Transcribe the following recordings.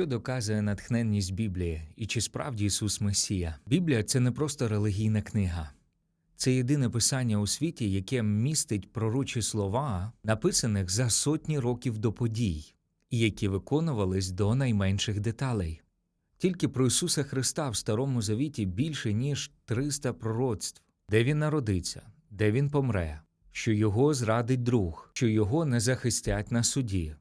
Що доказує натхненність Біблії і чи справді Ісус Месія? Біблія це не просто релігійна книга. Це єдине писання у світі, яке містить пророчі слова, написаних за сотні років до подій, і які виконувались до найменших деталей. Тільки про Ісуса Христа в Старому Завіті більше ніж 300 пророцтв, де Він народиться, де Він помре, що його зрадить друг, що його не захистять на суді,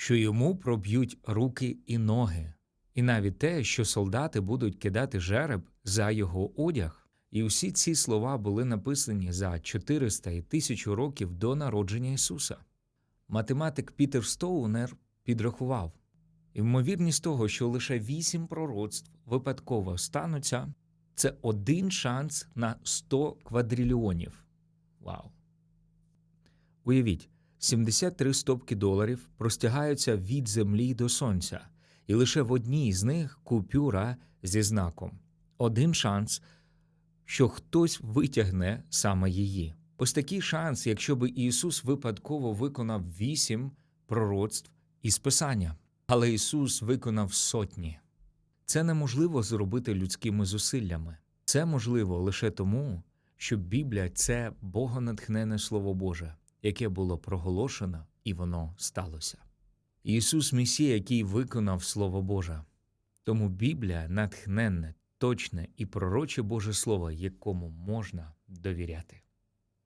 що йому проб'ють руки і ноги, і навіть те, що солдати будуть кидати жереб за його одяг. І усі ці слова були написані за 400 і 1000 років до народження Ісуса. Математик Пітер Стоунер підрахував, ймовірність того, що лише вісім пророцтв випадково стануться, це один шанс на 100 квадрильйонів. Вау! Уявіть, 73 стопки доларів простягаються від землі до сонця, і лише в одній з них купюра зі знаком. Один шанс, що хтось витягне саме її. Ось такий шанс, якщо би Ісус випадково виконав вісім пророцтв із Писання, але Ісус виконав сотні. Це неможливо зробити людськими зусиллями. Це можливо лише тому, що Біблія це богонатхнене Слово Боже, яке було проголошено, і воно сталося. Ісус Месія, який виконав Слово Боже. Тому Біблія натхненне, точне і пророче Боже Слово, якому можна довіряти.